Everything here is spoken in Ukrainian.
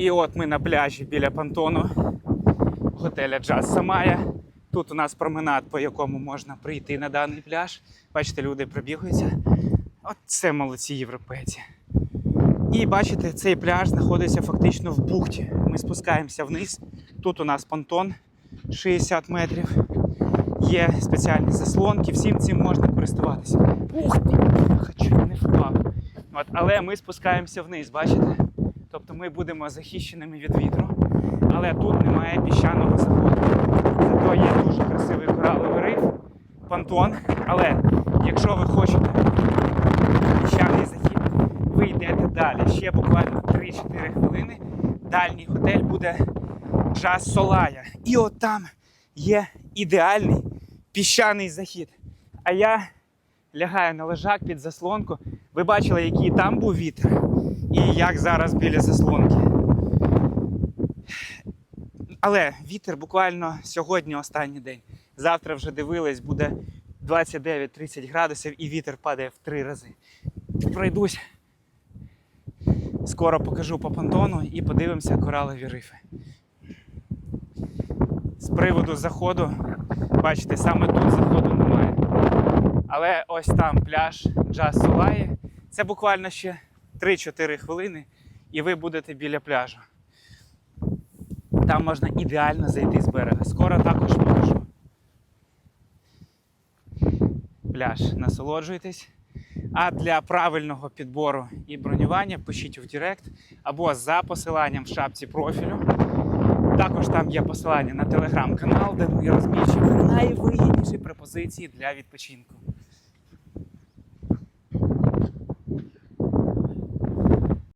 І от ми на пляжі біля понтону готеля Джаз Самая. Тут у нас променад, по якому можна прийти на даний пляж. Бачите, люди пробігаються. От це молодці європейці. І бачите, цей пляж знаходиться фактично в бухті. Ми спускаємося вниз. Тут у нас понтон 60 метрів. Є спеціальні заслонки, всім цим можна користуватися. Ух ти! Хочу не впав. От, але ми спускаємося вниз, бачите? Тобто ми будемо захищеними від вітру, але тут немає піщаного заходу. Зато є дуже красивий кораловий риф, понтон. Але якщо ви хочете піщаний захід, ви йдете далі. Ще буквально 3-4 хвилини. Дальній готель буде Джаз Солая. І от там є ідеальний піщаний захід. А я лягаю на лежак під заслонку. Ви бачили, який там був вітер, і як зараз біля заслонки. Але вітер буквально сьогодні останній день. Завтра вже дивились, буде 29-30 градусів і вітер падає в три рази. Пройдусь. Скоро покажу по понтону і подивимося коралові рифи. З приводу заходу, бачите, саме тут заходу. Але ось там пляж Джаз Солаї. Це буквально ще 3-4 хвилини, і ви будете біля пляжу. Там можна ідеально зайти з берега. Скоро також покажу. Пляж, насолоджуйтесь. А для правильного підбору і бронювання пишіть в Директ або за посиланням в шапці профілю. Також там є посилання на телеграм-канал, де ми розміщуємо найвигідніші пропозиції для відпочинку.